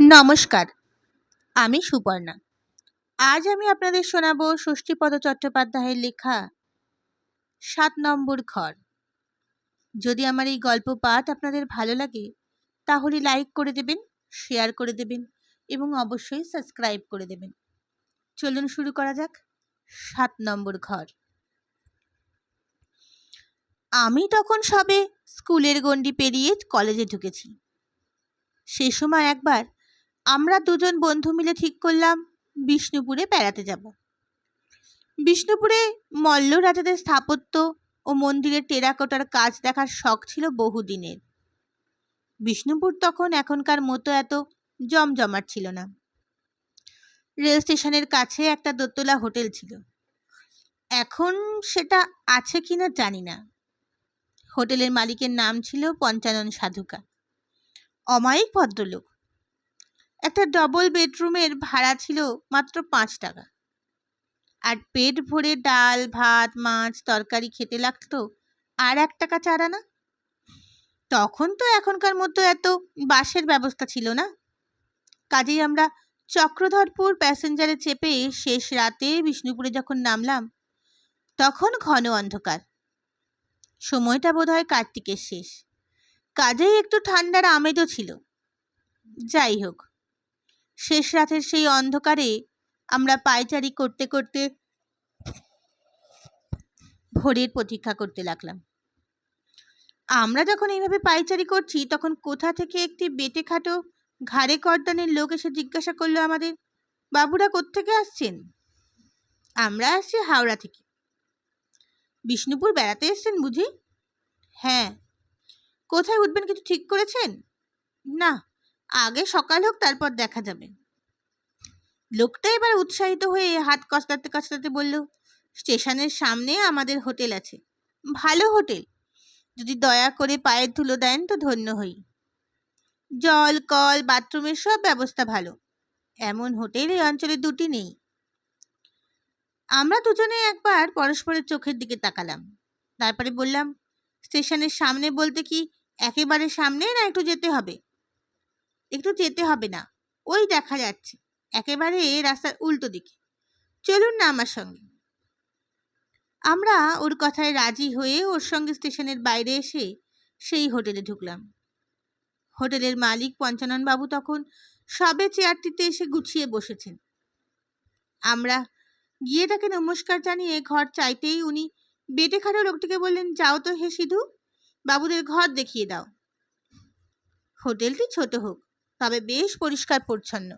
নমস্কার, আমি সুপর্ণা। আজ আমি আপনাদের শোনাব ষষ্ঠীপদ চট্টোপাধ্যায়ের লেখা সাত নম্বর ঘর। যদি আমার এই গল্প পাঠ আপনাদের ভালো লাগে, তাহলে লাইক করে দেবেন শেয়ার করে দেবেন এবং অবশ্যই সাবস্ক্রাইব করে দেবেন। চলুন শুরু করা যাক সাত নম্বর ঘর। আমি তখন সবে স্কুলের গণ্ডি পেরিয়ে কলেজে ঢুকেছি। সে সময় একবার আমরা দুজন বন্ধু মিলে ঠিক করলাম, বিষ্ণুপুরে বেড়াতে যাব। বিষ্ণুপুরে মল্ল রাজাদের স্থাপত্য ও মন্দিরের টেরাকোটার কাজ দেখার শখ ছিল বহুদিনের। বিষ্ণুপুর তখন এখনকার মতো এত জমজমাট ছিল না। রেল স্টেশনের কাছে একটা দোতলা হোটেল ছিল। এখন সেটা আছে কিনা জানি না। হোটেলের মালিকের নাম ছিল পঞ্চানন সাধুকা। অমায়িক ভদ্রলোক। একটা ডবল বেডরুমের ভাড়া ছিল মাত্র পাঁচ টাকা। আর পেট ভরে ডাল, ভাত, মাছ, তরকারি খেতে লাগতো আর এক টাকা চারা না? তখন তো এখনকার মতো এত বাসের ব্যবস্থা ছিল না। কাজেই আমরা চক্রধরপুর প্যাসেঞ্জারে চেপে শেষ রাতে বিষ্ণুপুরে যখন নামলাম, তখন ঘন অন্ধকার। সময়টা বোধহয় কার্তিকের শেষ। কাজেই একটু ঠান্ডার আমেজও ছিল। যাই হোক শেষ রাতের সেই অন্ধকারে আমরা পায়চারি করতে করতে ভোরের প্রতীক্ষা করতে লাগলাম। আমরা যখন এইভাবে পায়চারি করছি, তখন কোথা থেকে একটি বেটে খাটো ঘাড়ে করদানের লোক এসে জিজ্ঞাসা করল আমাদের, বাবুরা কোত্থেকে আসছেন? আমরা আসছি হাওড়া থেকে। বিষ্ণুপুর বেড়াতে এসছেন বুঝি? হ্যাঁ। কোথায় উঠবেন কিছু ঠিক করেছেন? না। আগে সকাল হোক, তারপর দেখা যাবে। লোকটা এবার উৎসাহিত হয়ে হাত কসলাতে কসলাতে বলল, স্টেশনের সামনে আমাদের হোটেল আছে। ভালো হোটেল। যদি দয়া করে পায়ের ধুলো দেন তো ধন্য হই। জল, কল, বাথরুমের সব ব্যবস্থা ভালো। এমন হোটেল এই অঞ্চলে দুটি নেই। আমরা দুজনে একবার পরস্পরের চোখের দিকে তাকালাম। তারপরে বললাম, স্টেশনের সামনে বলতে কি একেবারে সামনে না একটু যেতে হবে? একটু যেতে হবে না। ওই দেখা যাচ্ছে। একেবারে রাস্তার উল্টো দিকে। চলুন না আমার সঙ্গে। আমরা ওর কথায় রাজি হয়ে ওর সঙ্গে স্টেশনের বাইরে এসে সেই হোটেলে ঢুকলাম। হোটেলের মালিক পঞ্চানন বাবু তখন সবে চেয়ারটিতে এসে গুছিয়ে বসেছেন। আমরা গিয়ে তাকে নমস্কার জানিয়ে ঘর চাইতেই উনি বেটে খাটো লোকটিকে বললেন, যাও তো হে সিধু, বাবুদের ঘর দেখিয়ে দাও। হোটেলটি ছোট হোক তবে বেশ পরিষ্কার পরিচ্ছন্ন।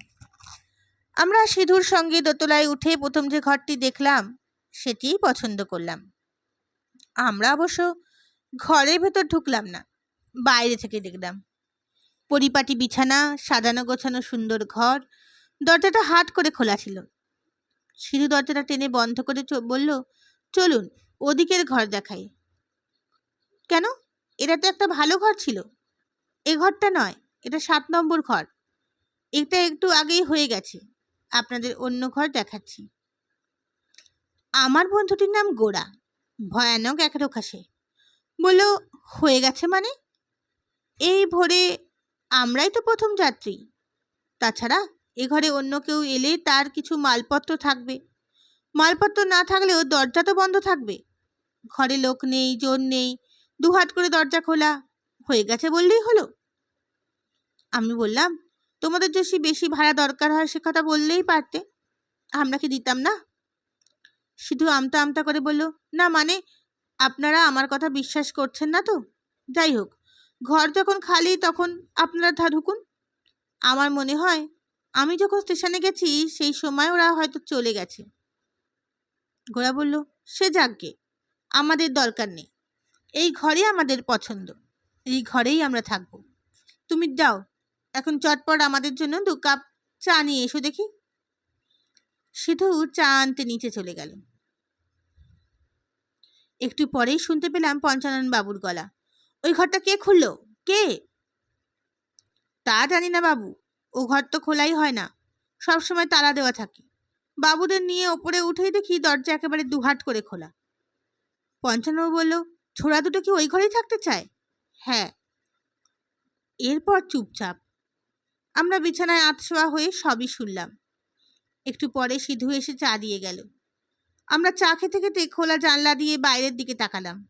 আমরা সিধুর সঙ্গে দোতলায় উঠে প্রথম যে ঘরটি দেখলাম, সেটিই পছন্দ করলাম। আমরা অবশ্য ঘরের ভেতর ঢুকলাম না, বাইরে থেকে দেখলাম। পরিপাটি বিছানা, সাজানো গোছানো সুন্দর ঘর, দরজাটা হাট করে খোলা ছিল। সিধু দরজাটা টেনে বন্ধ করে বলল, চলুন, ওদিকের ঘর দেখাই। কেন? এটা তো একটা ভালো ঘর ছিল। এ ঘরটা নয়। এটা সাত নম্বর ঘর। এটা একটু আগেই হয়ে গেছে। আপনাদের অন্য ঘর দেখাচ্ছি। আমার বন্ধুটির নাম গোড়া ভয়ানক একরোখা সে বলল, হয়ে গেছে মানে? এই ভোরে আমরাই তো প্রথম যাত্রী। তাছাড়া এ ঘরে অন্য কেউ এলে তার কিছু মালপত্র থাকবে। মালপত্র না থাকলেও দরজা তো বন্ধ থাকবে। ঘরে লোক নেই, জোর নেই, দুহাত করে দরজা খোলা। হয়ে গেছে বললেই হলো। আমি বললাম, তোমাদের যদি বেশি ভাড়া দরকার হয় সে কথা বললেই পারতে। আমরা কি দিতাম না? শুধু আমতা আমতা করে বলল, না মানে আপনারা আমার কথা বিশ্বাস করছেন না তো? যাই হোক, ঘর যখন খালি তখন আপনারা ধা ঢুকুন। আমার মনে হয়, আমি যখন স্টেশনে গেছি সেই সময় ওরা হয়তো চলে গেছে। গোড়া বলল, সে যাকগে, আমাদের দরকার নেই। এই ঘরে আমাদের পছন্দ। এই ঘরেই আমরা থাকব। তুমি যাও এখন চটপট আমাদের জন্য দু কাপ চা নিয়ে এসো দেখি। সিধু চা আনতে নিচে চলে গেল। একটু পরেই শুনতে পেলাম পঞ্চানন বাবুর গলা। ওই ঘরটা কে খুললো? কে? তা জানি না বাবু, ও ঘর তো খোলাই হয় না, সবসময় তালা দেওয়া থাকে। বাবুদের নিয়ে ওপরে উঠেই দেখি দরজা একেবারে দুহাট করে খোলা। পঞ্চানবাবু বলল, ছোড়া দুটো কি ওই ঘরেই থাকতে চায়? হ্যাঁ। এরপর চুপচাপ আমরা বিছানায় আতশোয়া হয়ে সবই শুনলাম। একটু পরে সিধু এসে চা দিয়ে গেল। আমরা চা খেতে খেতে খোলা জানলা দিয়ে বাইরের দিকে তাকালাম।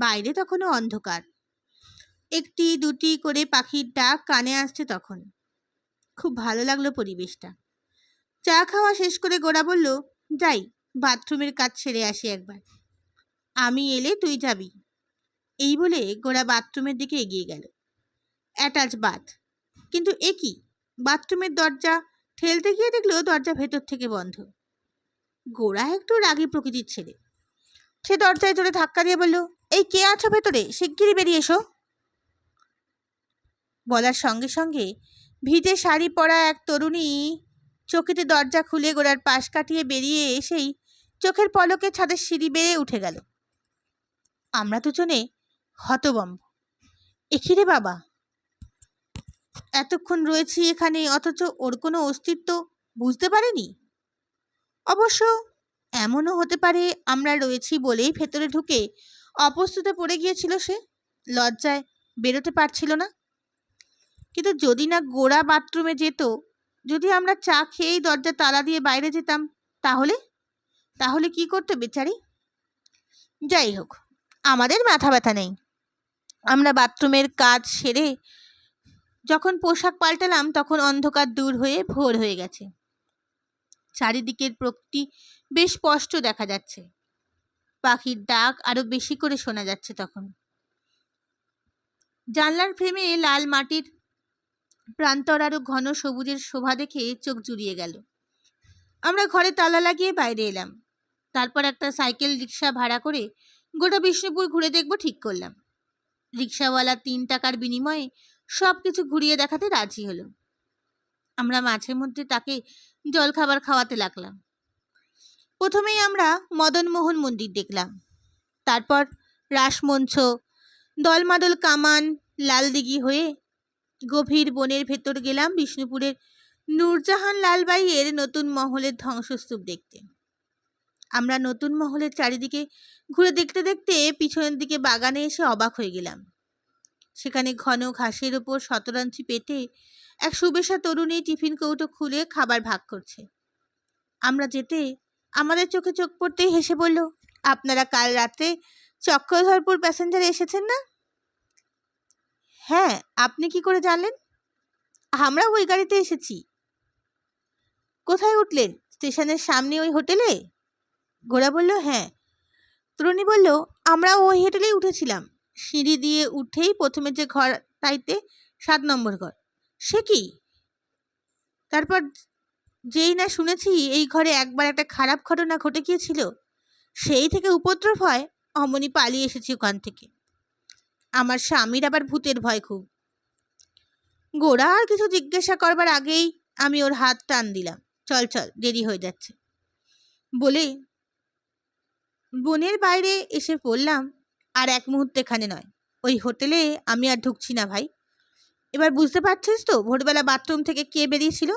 বাইরে তখনও অন্ধকার। একটি, দুটি করে পাখির ডাক কানে আসছে তখন। খুব ভালো লাগল পরিবেশটা। চা খাওয়া শেষ করে গোড়া বলল, যাই, বাথরুমের কাজ সেরে আসি একবার। আমি এলে তুই যাবি। এই বলে গোড়া বাথরুমের দিকে এগিয়ে গেল। Attach bath. কিন্তু এ কি? বাথরুমের দরজা ঠেলতে গিয়ে দেখল দরজা ভেতর থেকে বন্ধ। গোড়া একটু রাগী প্রকৃতির ছেলে। সে দরজায় জোরে ধাক্কা দিয়ে বলল, এই কে আছো ভেতরে? শিগগিরই বেরিয়ে এসো। বলার সঙ্গে সঙ্গে ভিজে শাড়ি পরা এক তরুণী চকিতে দরজা খুলে গোড়ার পাশ কাটিয়ে বেরিয়ে এসেই চোখের পলকে ছাদের সিঁড়ি বেড়ে উঠে গেল। আমরা দুজনে হতবম্ব। এখিরে বাবা? এতক্ষণ রয়েছি এখানে, অথচ ওর কোনো অস্তিত্ব বুঝতে পারেনি? অবশ্য এমনও হতে পারে, আমরা রয়েছি বলেই ভেতরে ঢুকে অপস্তুতে পড়ে গিয়েছিল সে। লজ্জায় বেরোতে পারছিল না। কিন্তু যদি না গোড়া বাথরুমে যেত, যদি আমরা চা খেয়েই দরজা তালা দিয়ে বাইরে যেতাম, তাহলে? তাহলে কি করতো বেচারি? যাই হোক, আমাদের মাথা ব্যথা নেই। আমরা বাথরুমের কাজ সেরে যখন পোশাক পাল্টালাম, তখন অন্ধকার দূর হয়ে ভোর হয়ে গেছে। চারিদিকের প্রকৃতি বেশ স্পষ্ট দেখা যাচ্ছে। পাখির ডাক আরও বেশি করে শোনা যাচ্ছে তখন। জানলার ফ্রেমে লাল মাটির প্রান্তর আরও ঘন সবুজের শোভা দেখে চোখ জুড়িয়ে গেল। আমরা ঘরে তালা লাগিয়ে বাইরে এলাম। তারপর একটা সাইকেল রিক্সা ভাড়া করে গোটা বিষ্ণুপুর ঘুরে দেখব ঠিক করলাম। রিক্সাওয়ালা তিন টাকার বিনিময়ে সব কিছু ঘুরিয়ে দেখাতে রাজি হলো। আমরা মাঝে মধ্যে তাকে জলখাবার খাওয়াতে লাগলাম। প্রথমেই আমরা মদনমোহন মন্দির দেখলাম। তারপর রাসমঞ্চ, দলমাদল কামান, লালদিঘি হয়ে গভীর বনের ভেতর গেলাম বিষ্ণুপুরের নূরজাহান লালবাইয়ের নতুন মহলের ধ্বংসস্তূপ দেখতে। আমরা নতুন মহলের চারিদিকে ঘুরে দেখতে দেখতে পিছনের দিকে বাগানে এসে অবাক হয়ে গেলাম। সেখানে ঘন ঘাসের ওপর শতরাঞ্চি পেটে এক সুবেশা তরুণী টিফিন কৌটো খুলে খাবার ভাগ করছে। আমরা যেতে আমাদের চোখে চোখ পড়তেই হেসে বলল, আপনারা কাল রাতে চক্রধরপুর প্যাসেঞ্জারে এসেছেন না? হ্যাঁ আপনি কি করে জানলেন? আমরা ওই গাড়িতে এসেছি। কোথায় উঠলেন? স্টেশনের সামনে ওই হোটেলে? গোড়া বলল হ্যাঁ। তরুণী বলল, আমরা ওই হোটেলেই উঠেছিলাম। সিঁড়ি দিয়ে উঠেই প্রথমে যে ঘর, তাইতে সাত নম্বর ঘর। সে কি? তারপর যেই না শুনেছি এই ঘরে একবার একটা খারাপ ঘটনা ঘটে গিয়েছিল, সেই থেকে উপদ্রব হয়, অমনি পালিয়ে এসেছি ওখান থেকে। আমার স্বামীর আবার ভূতের ভয় খুব। গোড়া আর কিছু জিজ্ঞাসা করবার আগেই আমি ওর হাত টান দিলাম। চল চল, দেরি হয়ে যাচ্ছে। বলে, বনের বাইরে এসে পড়লাম আর এক মুহূর্তে এখানে নয়। ওই হোটেলে আমি আর ঢুকছি না ভাই। এবার বুঝতে পারছিস তো ভোরবেলা বাথরুম থেকে কে বেরিয়েছিল?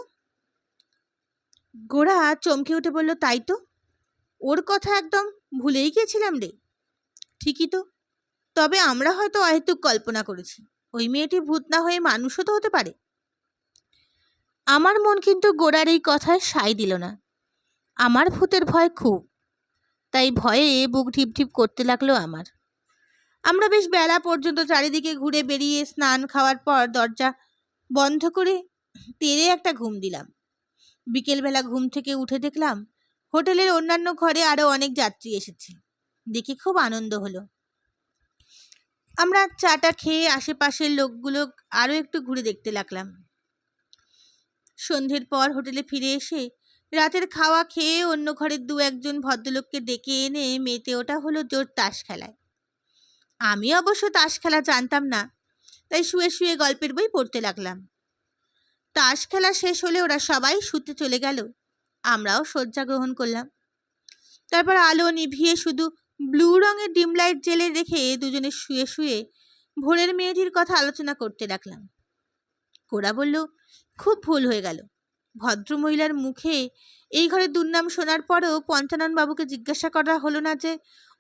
গোড়া চমকে উঠে বলল, তাই তো। ওর কথা একদম ভুলেই গিয়েছিলাম রে। ঠিকই তো। তবে আমরা হয়তো অহেতুক কল্পনা করেছি। ওই মেয়েটি ভূত না হয়ে মানুষও তো হতে পারে। আমার মন কিন্তু গোড়ার এই কথায় সাই দিল না। আমার ভূতের ভয় খুব। তাই ভয়ে বুক ঢিপ ঢিপ করতে লাগল আমার। আমরা বেশ বেলা পর্যন্ত চারিদিকে ঘুরে বেরিয়ে স্নান খাওয়ার পর দরজা বন্ধ করে তেরে একটা ঘুম দিলাম। বিকেলবেলা ঘুম থেকে উঠে দেখলাম হোটেলের অন্যান্য ঘরে আরও অনেক যাত্রী এসেছে। দেখে খুব আনন্দ হলো। আমরা চাটা খেয়ে আশেপাশের লোকগুলো আরও একটু ঘুরে দেখতে লাগলাম। সন্ধ্যের পর হোটেলে ফিরে এসে রাতের খাওয়া খেয়ে অন্য ঘরের দু একজন ভদ্রলোককে ডেকে এনে মেতে ওটা হলো জোর তাস খেলায়। আমি অবশ্য তাস খেলা জানতাম না, তাই শুয়ে শুয়ে গল্পের বই পড়তে লাগলাম। তাস খেলা শেষ হলে ওরা সবাই শুতে চলে গেল, আমরাও শয্যা গ্রহণ করলাম। তারপর আলো নিভিয়ে শুধু ব্লু রঙের ডিম লাইট জেলে রেখে দুজনে শুয়ে শুয়ে ভোরের মেয়েটির কথা আলোচনা করতে লাগলাম। কোরা বলল, খুব ভুল হয়ে গেল। ভদ্রমহিলার মুখে এই ঘরে দুর্নাম শোনার পরেও পঞ্চানন বাবুকে জিজ্ঞাসা করা হলো না যে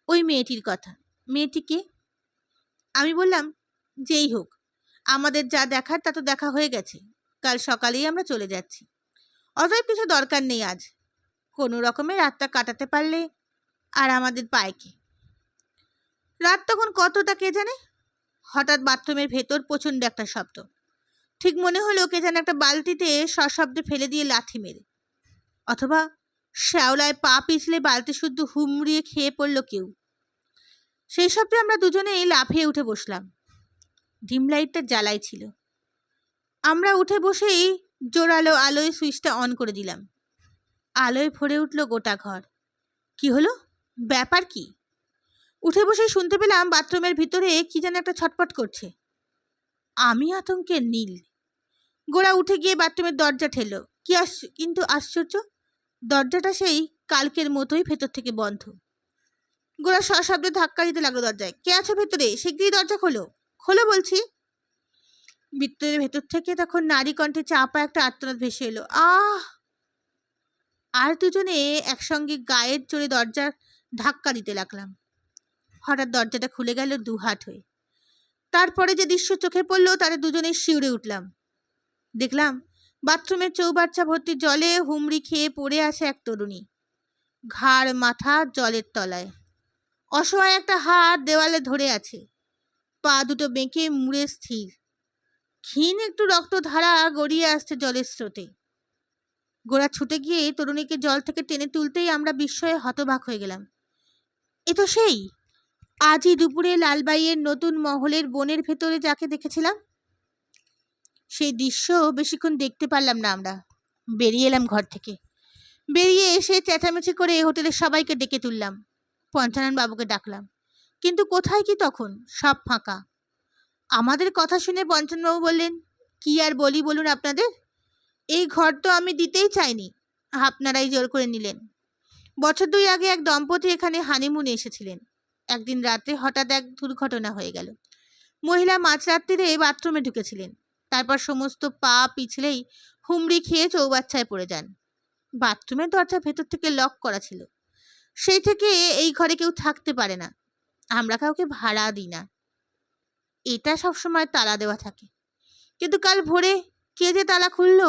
ওই মেয়েটির কথা। মেয়েটিকে আমি বললাম, যেই হোক, আমাদের যা দেখার তা তো দেখা হয়ে গেছে। কাল সকালেই আমরা চলে যাচ্ছি। অতএব কিছু দরকার নেই আজ। কোনো রকমে রাতটা কাটাতে পারলে আর আমাদের পায় কি রাত তখন কতটা কে জানে? হঠাৎ বাথরুমের ভেতর প্রচণ্ড একটা শব্দ। ঠিক মনে হলো কে যেন একটা বালতিতে সশব্দে ফেলে দিয়ে লাথি মেরে। অথবা শ্যাওলায় পা পিছলে বালতি শুদ্ধ হুমড়িয়ে খেয়ে পড়ল কেউ। সেই শব্দে আমরা দুজনেই লাফিয়ে উঠে বসলাম। ডিম লাইটটা জ্বালাই ছিল। আমরা উঠে বসেই জোরালো আলোয় সুইচটা অন করে দিলাম। আলোয় ভরে উঠল গোটা ঘর। কি হলো? ব্যাপার কি? উঠে বসে শুনতে পেলাম বাথরুমের ভিতরে কি যেন একটা ছটপট করছে। আমি আতঙ্কে নীল। গোড়া উঠে গিয়ে বাথরুমের দরজা ঠেললো। কি আস, কিন্তু আশ্চর্য, দরজাটা সেই কালকের মতোই ভেতর থেকে বন্ধ। গোড়া সশব্দে ধাক্কা দিতে লাগল দরজায়। কে আছো ভেতরে? শিগগিরই দরজা খোলো। খোলো বলছি। ভিতরের ভেতর থেকে তখন নারী কণ্ঠে চাপা একটা আর্তনাদ ভেসে এলো। আহ! আর দুজনে একসঙ্গে গায়ের জোরে দরজার ধাক্কা দিতে লাগলাম। হঠাৎ দরজাটা খুলে গেল দুহাট হয়ে। তারপরে যে দৃশ্য চোখে পড়ল, তাতে দুজনে শিউরে উঠলাম। দেখলাম, বাথরুমের চৌবাচ্চা ভর্তি জলে হুমড়ি খেয়ে পড়ে আছে এক তরুণী। ঘাড়, মাথা জলের তলায়। অসহায় একটা হাত দেওয়ালে ধরে আছে। পা দুটো বেঁকে মুড়ে স্থির। ক্ষীণ একটু রক্তধারা গড়িয়ে আসছে জলের স্রোতে। গোড়া ছুটে গিয়ে তরুণীকে জল থেকে টেনে তুলতেই আমরা বিস্ময়ে হতবাক হয়ে গেলাম। এ তো সেই! আজই দুপুরে লালবাইয়ের নতুন মহলের বনের ভেতরে যাকে দেখেছিলাম? সেই দৃশ্য বেশিক্ষণ দেখতে পারলাম না আমরা। বেরিয়ে এলাম ঘর থেকে। বেরিয়ে এসে চেঁচামেচি করে হোটেলের সবাইকে ডেকে তুললাম। পঞ্চানন বাবুকে ডাকলাম। কিন্তু কোথায় কি তখন? সব ফাঁকা। আমাদের কথা শুনে পঞ্চানবাবু বললেন, কি আর বলি বলুন আপনাদের? এই ঘর তো আমি দিতেই চাইনি। আপনারাই জোর করে নিলেন। বছর দুই আগে এক দম্পতি এখানে হানিমুনে এসেছিলেন। একদিন রাতে হঠাৎ এক দুর্ঘটনা হয়ে গেল। মহিলা মাঝরাত্রিরে বাথরুমে ঢুকেছিলেন। তারপর সমস্ত পা পিছলেই হুমড়ি খেয়ে চৌবাচ্চায় পড়ে যান। বাথরুমের দরজা ভেতর থেকে লক করা ছিল। সেই থেকে এই ঘরে কেউ থাকতে পারে না। আমরা কাউকে ভাড়া দিই না। এটা সবসময় তালা দেওয়া থাকে। কিন্তু কাল ভোরে কে যে তালা খুলল?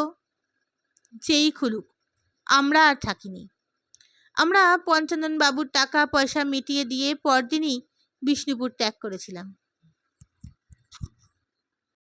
যেই খুলুক। আমরা আর থাকিনি। আমরা পঞ্চানন বাবুর টাকা পয়সা মিটিয়ে দিয়ে পরদিনই বিষ্ণুপুর ত্যাগ করেছিলাম।